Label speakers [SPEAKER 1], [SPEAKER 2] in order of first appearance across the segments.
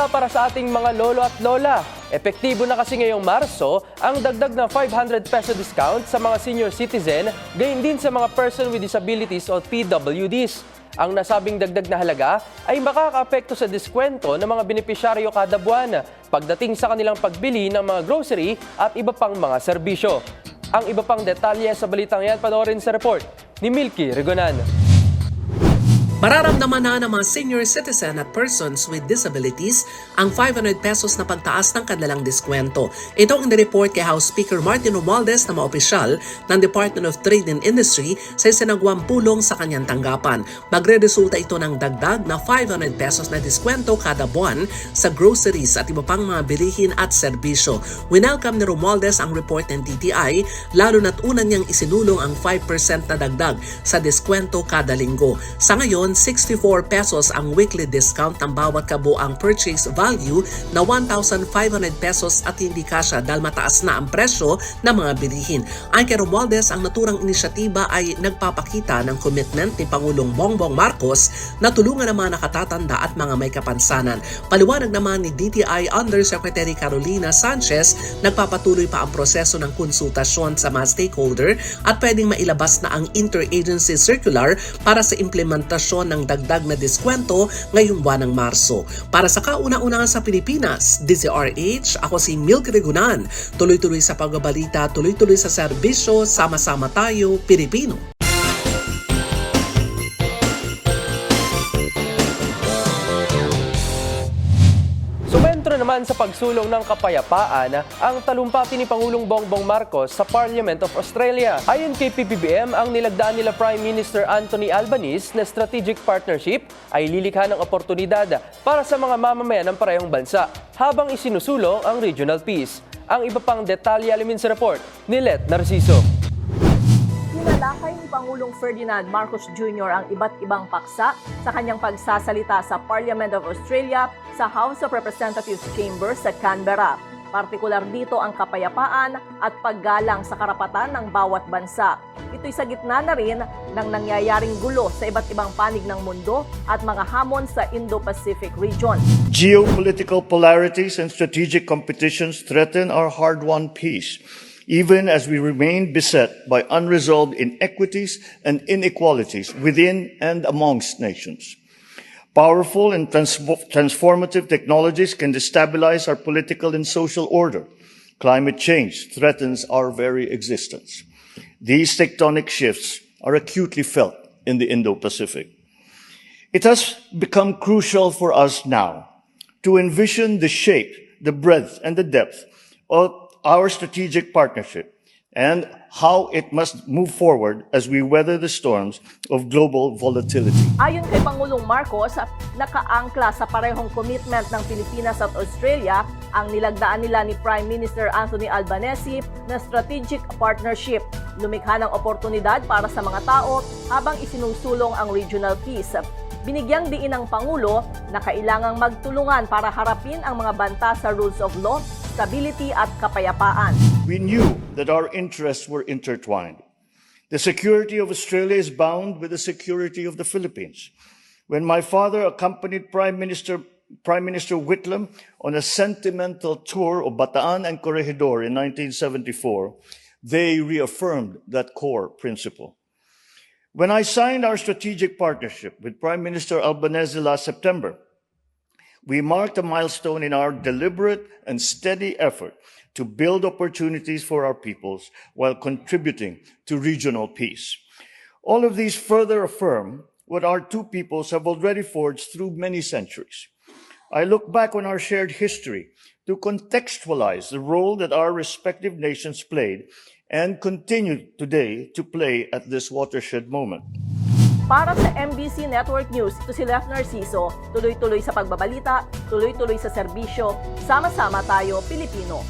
[SPEAKER 1] Balita para sa ating mga lolo at lola. Epektibo na kasi ngayong Marso ang dagdag na 500 peso discount sa mga senior citizen, gayon din sa mga person with disabilities o PWDs. Ang nasabing dagdag na halaga ay makakaapekto sa diskwento ng mga benepisyaryo kada buwan pagdating sa kanilang pagbili ng mga grocery at iba pang mga serbisyo. Ang iba pang detalye sa balitang yan panoorin sa report ni Milky Regonan.
[SPEAKER 2] Mararamdaman na ng mga senior citizen at persons with disabilities ang 500 pesos na pagtaas ng kanilang diskwento. Ito ang nireport kay House Speaker Martin Romualdez na mga opisyal ng Department of Trade and Industry sa isinagawang pulong sa kanyang tanggapan. Magre-resulta ito ng dagdag na 500 pesos na diskwento kada buwan sa groceries at iba pang mga bilihin at serbisyo. Winelcome ni Romualdez ang report ng TTI lalo na't una niyang isinulong ang 5% na dagdag sa diskwento kada linggo. Sa ngayon, 64 pesos ang weekly discount ng bawat kabuang purchase value na 1,500 pesos at hindi kasya dahil mataas na ang presyo ng mga bilihin. Ang kay Romualdez, ang naturang inisyatiba ay nagpapakita ng commitment ni Pangulong Bongbong Marcos na tulungan ang mga nakatatanda at mga may kapansanan. Paliwanag naman ni DTI Undersecretary Carolina Sanchez, nagpapatuloy pa ang proseso ng konsultasyon sa mga stakeholder at pwedeng mailabas na ang interagency circular para sa implementasyon ng dagdag na diskwento ngayong buwan ng Marso. Para sa kauna-unahan sa Pilipinas, DZRH, ako si Milk Regunan. Tuloy-tuloy sa pagbabalita, tuloy-tuloy sa serbisyo, sama-sama tayo, Pilipino.
[SPEAKER 1] Naman sa pagsulong ng kapayapaan ang talumpati ni Pangulong Bongbong Marcos sa Parliament of Australia. Ayon kay PBBM, ang nilagdaan nila Prime Minister Anthony Albanese na strategic partnership ay lilikha ng oportunidad para sa mga mamamayan ng parehong bansa habang isinusulong ang regional peace. Ang iba pang detalye alamin sa report ni Let Narciso.
[SPEAKER 3] Tinalakay ni Pangulong Ferdinand Marcos Jr. ang iba't ibang paksa sa kanyang pagsasalita sa Parliament of Australia sa House of Representatives Chamber sa Canberra. Partikular dito ang kapayapaan at paggalang sa karapatan ng bawat bansa. Ito'y sa gitna na rin ng nangyayaring gulo sa iba't ibang panig ng mundo at mga hamon sa Indo-Pacific region.
[SPEAKER 4] Geopolitical polarities and strategic competitions threaten our hard-won peace, even as we remain beset by unresolved inequities and inequalities within and amongst nations. Powerful and transfo- transformative technologies can destabilize our political and social order. Climate change threatens our very existence. These tectonic shifts are acutely felt in the Indo-Pacific. It has become crucial for us now to envision the shape, the breadth, and the depth of our strategic partnership and how it must move forward as we weather the storms of global volatility.
[SPEAKER 3] Ayon kay Pangulong Marcos, nakaangkla sa parehong commitment ng Pilipinas at Australia ang nilagdaan nila ni Prime Minister Anthony Albanese na strategic partnership. Lumikha ng oportunidad para sa mga tao habang isinusulong ang regional peace. Binigyang diin ng Pangulo na kailangang magtulungan para harapin ang mga banta sa rules of law stability at kapayapaan.
[SPEAKER 4] We knew that our interests were intertwined. The security of Australia is bound with the security of the Philippines. When my father accompanied Prime Minister Prime Minister Whitlam on a sentimental tour of Bataan and Corregidor in 1974, they reaffirmed that core principle. When I signed our strategic partnership with Prime Minister Albanese last September, we marked a milestone in our deliberate and steady effort to build opportunities for our peoples while contributing to regional peace. All of these further affirm what our two peoples have already forged through many centuries. I look back on our shared history to contextualize the role that our respective nations played and continue today to play at this watershed moment.
[SPEAKER 3] Para sa MBC Network News, ito si Lef Narciso, tuloy-tuloy sa pagbabalita, tuloy-tuloy sa serbisyo, sama-sama tayo Pilipino.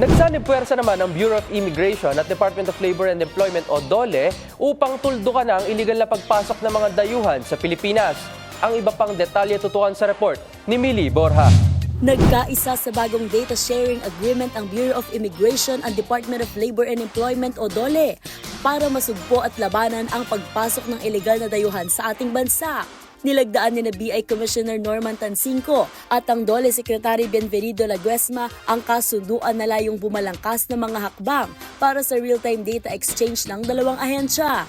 [SPEAKER 1] Nagsanib puwersa naman ang Bureau of Immigration at Department of Labor and Employment o DOLE upang tuldukan ang iligal na pagpasok ng mga dayuhan sa Pilipinas. Ang iba pang detalye tutukan sa report ni Mili Borja.
[SPEAKER 5] Nagkaisa sa bagong data sharing agreement ang Bureau of Immigration and Department of Labor and Employment o DOLE para masugpo at labanan ang pagpasok ng ilegal na dayuhan sa ating bansa. Nilagdaan ni na BI Commissioner Norman Tansinco at ang DOLE Secretary Benvenido Laguesma ang kasunduan na layong bumalangkas ng mga hakbang para sa real-time data exchange ng dalawang ahensya.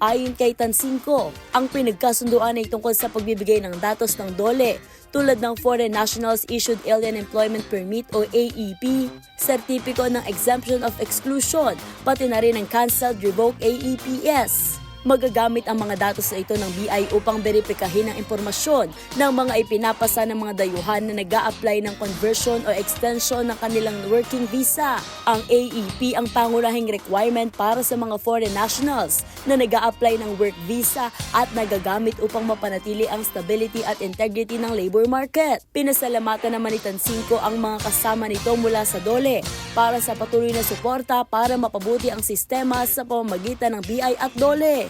[SPEAKER 5] Ayon kay Tansinko, ang pinagkasunduan ay tungkol sa pagbibigay ng datos ng DOLE tulad ng Foreign Nationals Issued Alien Employment Permit o AEP, sertipiko ng Exemption of Exclusion, pati na rin ang Cancelled Revoke AEPS. Magagamit ang mga datos na ito ng BI upang beripikahin ang impormasyon ng mga ipinapasa ng mga dayuhan na nag apply ng conversion o extension ng kanilang working visa. Ang AEP ang pangunahing requirement para sa mga foreign nationals na nag apply ng work visa at nagagamit upang mapanatili ang stability at integrity ng labor market. Pinasalamatan naman ni Tansinko ang mga kasama nito mula sa DOLE para sa patuloy na suporta para mapabuti ang sistema sa pamamagitan ng BI at DOLE.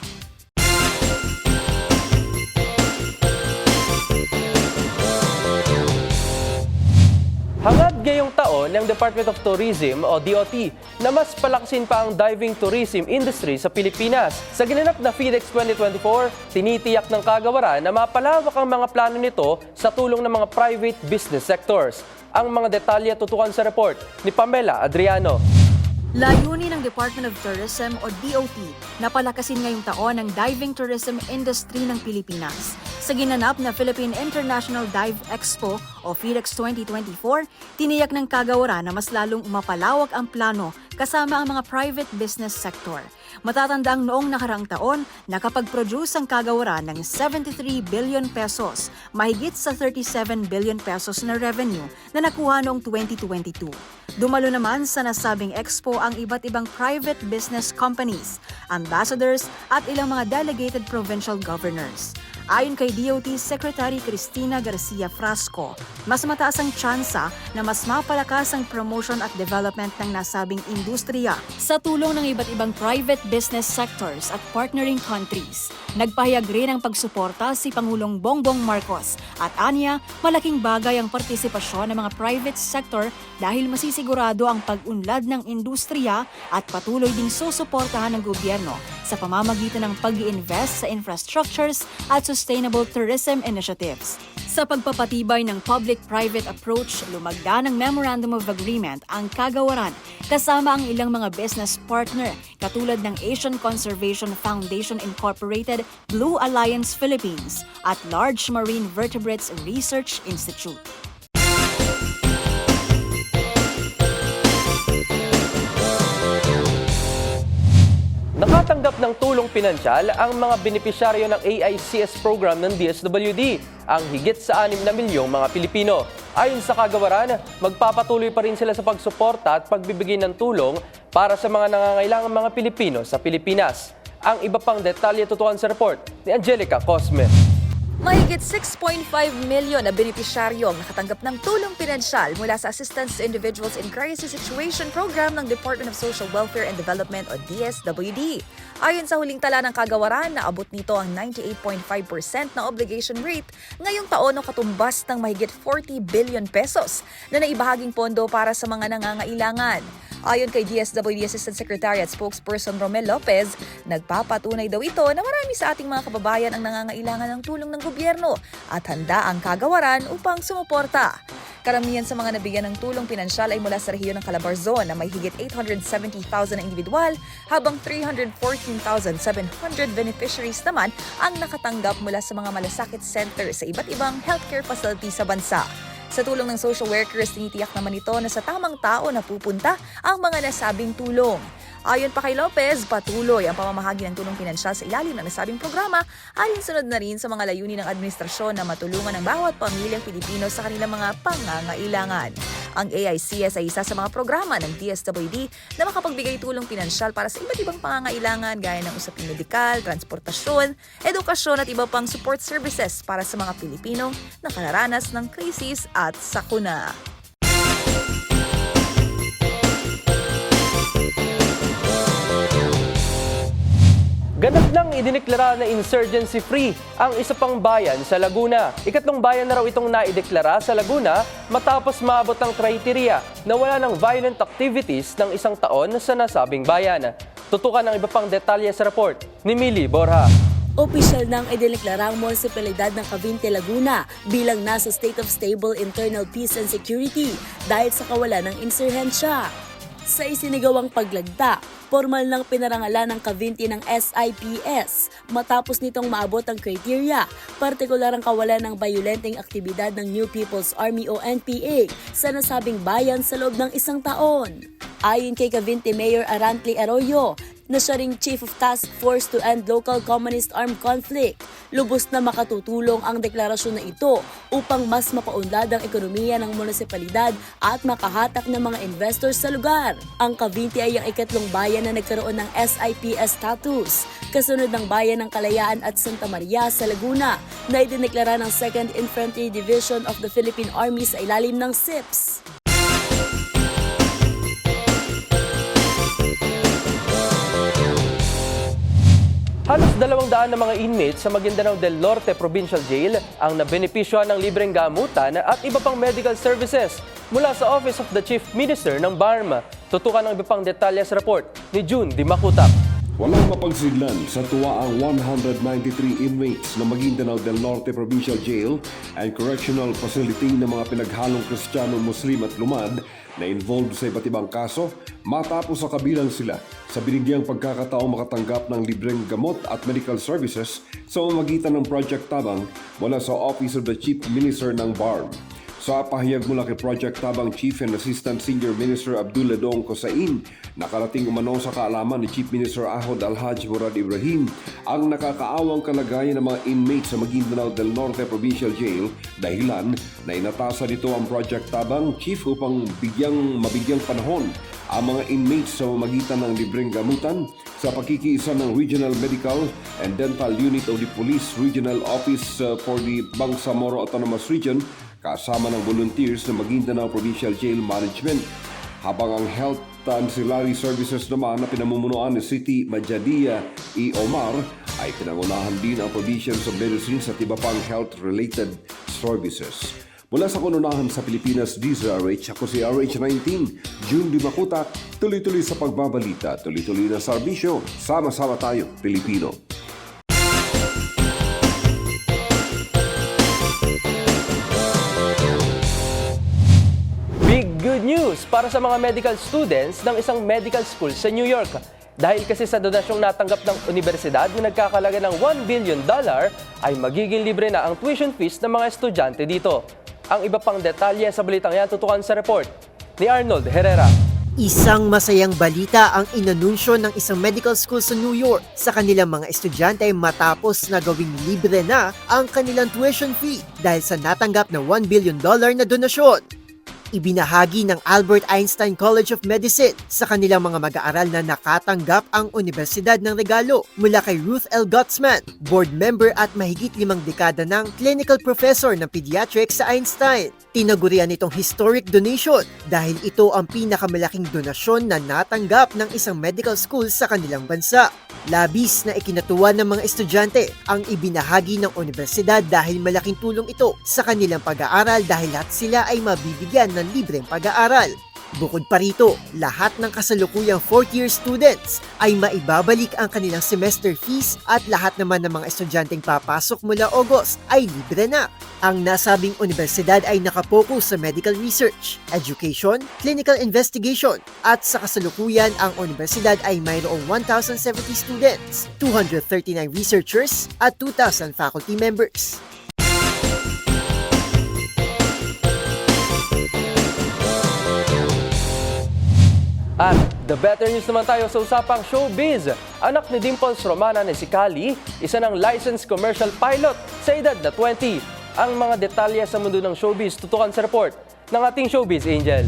[SPEAKER 1] Hangad ngayong taon ng Department of Tourism o DOT na mas palaksin pa ang diving tourism industry sa Pilipinas. Sa ginanap na FIDEX 2024, tinitiyak ng kagawaran na mapalawak ang mga plano nito sa tulong ng mga private business sectors. Ang mga detalye tutukan sa report ni Pamela Adriano.
[SPEAKER 6] Layunin ng Department of Tourism o DOT na palakasin ngayong taon ang diving tourism industry ng Pilipinas. Sa ginanap na Philippine International Dive Expo o PHIDEX 2024, tiniyak ng kagawaran na mas lalong mapalawak ang plano kasama ang mga private business sector. Matatandang noong nakarang taon, nakapag-produce ang kagawaran ng 73 billion pesos, mahigit sa 37 billion pesos na revenue na nakuha noong 2022. Dumalo naman sa nasabing expo ang iba't ibang private business companies, ambassadors at ilang mga delegated provincial governors. Ayon kay DOT Secretary Cristina Garcia Frasco, mas mataas ang tsansa na mas mapalakas ang promotion at development ng nasabing industriya sa tulong ng iba't ibang private business sectors at partnering countries. Nagpahayag rin ang pagsuporta si Pangulong Bongbong Marcos at anya malaking bagay ang partisipasyon ng mga private sector dahil masisigurado ang pag-unlad ng industriya at patuloy ding susuportahan ng gobyerno sa pamamagitan ng pag invest sa infrastructures at sustainable tourism initiatives. Sa pagpapatibay ng public-private approach, lumagda ng Memorandum of Agreement ang kagawaran kasama ang ilang mga business partner katulad ng Asian Conservation Foundation Incorporated, Blue Alliance Philippines at Large Marine Vertebrates Research Institute.
[SPEAKER 1] Nakatanggap ng tulong pinansyal ang mga benepisyaryo ng AICS program ng DSWD, ang higit sa 6 na milyong mga Pilipino. Ayon sa kagawaran, magpapatuloy pa rin sila sa pagsuporta at pagbibigay ng tulong para sa mga nangangailangang mga Pilipino sa Pilipinas. Ang iba pang detalye tutukan sa report ni Angelica Cosme.
[SPEAKER 7] Mahigit 6.5 milyon na benepisyaryo ang nakatanggap ng tulong pinansyal mula sa Assistance to Individuals in Crisis Situation Program ng Department of Social Welfare and Development o DSWD. Ayon sa huling tala ng kagawaran, naabot nito ang 98.5% na obligation rate ngayong taon o katumbas ng mahigit 40 billion pesos na naibahaging pondo para sa mga nangangailangan. Ayon kay DSWD Assistant Secretary at Spokesperson Romel Lopez, nagpapatunay daw ito na marami sa ating mga kababayan ang nangangailangan ng tulong ng gobyerno at handa ang kagawaran upang sumuporta. Karamihan sa mga nabigyan ng tulong pinansyal ay mula sa rehiyon ng Calabarzon na may higit 870,000 na individual habang 314,700 beneficiaries naman ang nakatanggap mula sa mga malasakit center sa iba't ibang healthcare facility sa bansa. Sa tulong ng social workers, tinitiyak naman ito na sa tamang tao na pupunta ang mga nasabing tulong. Ayon pa kay Lopez, patuloy ang pamamahagi ng tulong pinansyal sa ilalim ng nasabing programa alinsunod na rin sa mga layunin ng administrasyon na matulungan ang bawat pamilyang Pilipino sa kanilang mga pangangailangan. Ang AICS ay isa sa mga programa ng DSWD na makapagbigay tulong pinansyal para sa iba't ibang pangangailangan gaya ng usaping medikal, transportasyon, edukasyon at iba pang support services para sa mga Pilipinong nakararanas ng krisis at sakuna.
[SPEAKER 1] Ganap nang idineklara na insurgency-free ang isa pang bayan sa Laguna. Ikatlong bayan na raw itong naideklara sa Laguna matapos maabot ang kriteriya na wala ng violent activities ng isang taon sa nasabing bayan. Tutukan ang iba pang detalye sa report ni Mili Borja.
[SPEAKER 5] Opisyal nang idineklara ang munisipalidad ng Cavite, Laguna bilang nasa state of stable internal peace and security dahil sa kawalan ng insurhensya. Sa isinigawang paglagda, formal nang pinarangalan ng Cavite ng SIPS matapos nitong maabot ang kriteria, partikular ang kawalan ng bayolenteng aktibidad ng New People's Army o NPA sa nasabing bayan sa loob ng isang taon. Ayon kay Cavite Mayor Arantli Arroyo, na siya ring Chief of Task Force to End Local Communist Armed Conflict. Lubos na makatutulong ang deklarasyon na ito upang mas mapaunlad ang ekonomiya ng munisipalidad at makahatak ng mga investors sa lugar. Ang Cavite ay ang ikatlong bayan na nagkaroon ng SIPS status, kasunod ng bayan ng Kalayaan at Santa Maria sa Laguna na idineklara ng 2nd Infantry Division of the Philippine Army sa ilalim ng SIPS.
[SPEAKER 1] Halos dalawang daan na mga inmates sa Maguindanao del Norte Provincial Jail ang nabenepisyo ng libreng gamutan at iba pang medical services mula sa Office of the Chief Minister ng BARM. Tutukan ang iba pang detalye sa report ni June Di Makutak.
[SPEAKER 8] Walang mapagsidlan sa tuwa ang 193 inmates ng Maguindanao del Norte Provincial Jail and Correctional Facility ng mga pinaghalong Kristiyano, Muslim at Lumad na involved sa iba't ibang kaso matapos sa kabilang sila sa binigyang pagkakataong makatanggap ng libreng gamot at medical services sa pamamagitan ng Project Tabang mula sa Office of the Chief Minister ng BARM. Sa pahayag mula kay Project Tabang Chief and Assistant Senior Minister Abdullah Dong Kosain, nakarating umano sa kaalaman ni Chief Minister Ahod Alhaj Murad Ibrahim ang nakakaawang kalagayan ng mga inmates sa Maguindanao del Norte Provincial Jail dahilan na inatasa nito ang Project Tabang Chief upang bigyang mabigyang panahon ang mga inmates sa magitan ng libreng gamutan sa pakikiisa ng Regional Medical and Dental Unit of the Police Regional Office uh, for the Bangsamoro Autonomous Region kasama ng volunteers ng Maguindanao Provincial Jail Management. Habang ang Health Ancillary Services naman na pinamumunuan ni City Majadia E. Omar ay pinangunahan din ang provisions of medicines at iba pang health-related services. Mula sa kununahan sa Pilipinas, DZRH, ako si RH19, June Dimakutak, tuloy-tuloy sa pagbabalita, tuloy-tuloy na serbisyo, sama-sama tayo, Pilipino.
[SPEAKER 1] News para sa mga medical students ng isang medical school sa New York. Dahil kasi sa donasyong natanggap ng universidad na nagkakalaga ng 1 billion dollar, ay magiging libre na ang tuition fees ng mga estudyante dito. Ang iba pang detalye sa balitang yan tutukan sa report ni Arnold Herrera.
[SPEAKER 9] Isang masayang balita ang inanunsyo ng isang medical school sa New York sa kanilang mga estudyante matapos na gawing libre na ang kanilang tuition fee dahil sa natanggap na $1 billion dollar na donasyon. Ibinahagi ng Albert Einstein College of Medicine sa kanilang mga mag-aaral na nakatanggap ang Universidad ng regalo mula kay Ruth L. Gutzman, board member at mahigit limang dekada ng clinical professor ng pediatrics sa Einstein. Tinagurian itong historic donation dahil ito ang pinakamalaking donasyon na natanggap ng isang medical school sa kanilang bansa. Labis na ikinatuwa ng mga estudyante ang ibinahagi ng universidad dahil malaking tulong ito sa kanilang pag-aaral dahil lahat sila ay mabibigyan libreng pag-aaral. Bukod pa rito, lahat ng kasalukuyang fourth year students ay maibabalik ang kanilang semester fees at lahat naman ng mga estudyanteng papasok mula August ay libre na. Ang nasabing universidad ay nakapokus sa medical research, education, clinical investigation at sa kasalukuyan ang universidad ay mayroong 1,070 students, 239 researchers at 2,000 faculty members.
[SPEAKER 1] At the better news naman tayo sa usapang showbiz. Anak ni Dimples Romana na si Kali, isa ng licensed commercial pilot sa edad na 20. Ang mga detalye sa mundo ng showbiz tutukan sa report ng ating showbiz angel.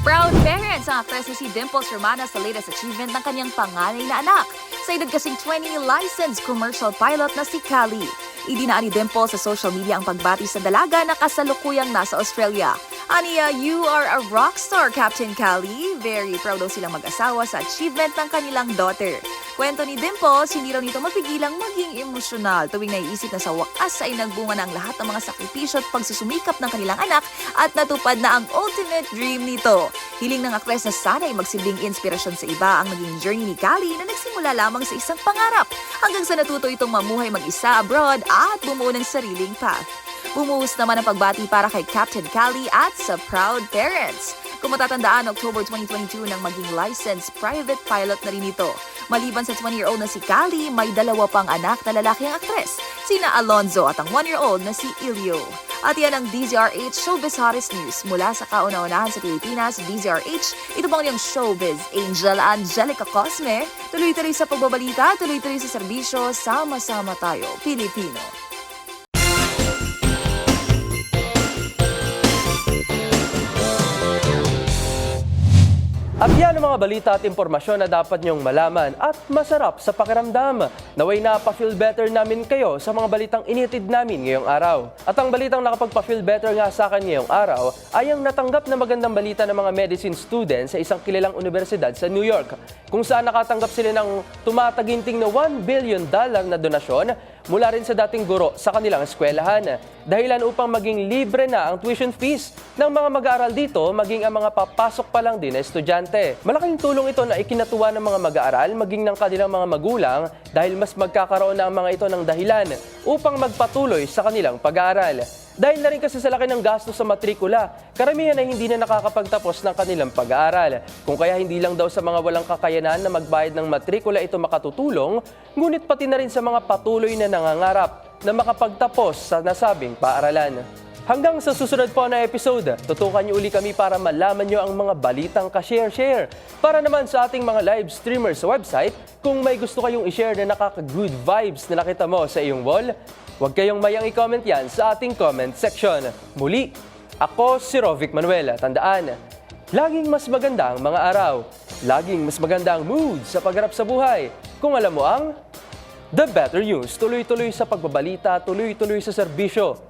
[SPEAKER 7] Proud parents ang actress na si Dimples Romana sa latest achievement ng kanyang panganay na anak. Sa edad kasing 20, licensed commercial pilot na si Kali. Idinaan ni Dimples sa social media ang pagbati sa dalaga na kasalukuyang nasa Australia. Aniya, you are a rockstar, Captain Kali. Very proud daw silang mag-asawa sa achievement ng kanilang daughter. Kwento ni Dimples, hindi raw nito mapigilang maging emosyonal tuwing naiisip na sa wakas ay nagbunga na ang lahat ng mga sakripisyo at pagsusumikap ng kanilang anak at natupad na ang ultimate dream nito. Hiling ng aktres na sana ay magsilbing inspirasyon sa iba ang naging journey ni Kali na nagsimula lamang sa isang pangarap hanggang sa natuto itong mamuhay mag-isa abroad at bumuo ng sariling path. Bumuhos naman ang pagbati para kay Captain Cali at sa proud parents. Kung matatandaan, October 2022 nang maging licensed private pilot na rin ito. Maliban sa 20-year-old na si Cali, may dalawa pang anak na lalaki ang aktres, sina Alonzo at ang 1-year-old na si Ilio. At yan ang DZRH Showbiz Hottest News mula sa kauna-unahan sa Pilipinas, DZRH. Ito po ang iyong showbiz, Angel Angelica Cosme. Tuloy-tuloy sa pagbabalita, tuloy-tuloy sa serbisyo, sama-sama tayo, Pilipino.
[SPEAKER 1] At yan ang mga balita at impormasyon na dapat niyong malaman at masarap sa pakiramdam. Naway na pa-feel better namin kayo sa mga balitang initid namin ngayong araw. At ang balitang nakapagpa-feel better nga sa akin ngayong araw ay ang natanggap na magandang balita ng mga medicine students sa isang kilalang universidad sa New York kung saan nakatanggap sila ng tumataginting na 1 billion dollar na donasyon mula rin sa dating guro sa kanilang eskwelahan. Dahilan upang maging libre na ang tuition fees ng mga mag-aaral dito, maging ang mga papasok pa lang din na estudyante. Malaking tulong ito na ikinatuwa ng mga mag-aaral, maging ng kanilang mga magulang dahil mas magkakaroon na ang mga ito ng dahilan upang magpatuloy sa kanilang pag-aaral. Dahil na rin kasi sa laki ng gastos sa matrikula, karamihan ay hindi na nakakapagtapos ng kanilang pag-aaral. Kung kaya hindi lang daw sa mga walang kakayanan na magbayad ng matrikula ito makatutulong, ngunit pati na rin sa mga patuloy na nangangarap na makapagtapos sa nasabing paaralan. Hanggang sa susunod po na episode, tutukan niyo uli kami para malaman niyo ang mga balitang ka-share-share. Para naman sa ating mga live streamers sa website, kung may gusto kayong i-share na nakaka-good vibes na nakita mo sa iyong wall, huwag kayong mayang i-comment yan sa ating comment section. Muli, ako si Rovic Manuela. Tandaan, laging mas maganda ang mga araw. Laging mas maganda ang mood sa pagharap sa buhay. Kung alam mo ang The Better News, tuloy-tuloy sa pagbabalita, tuloy-tuloy sa serbisyo.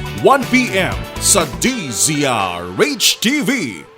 [SPEAKER 10] 1pm sa DZRH TV.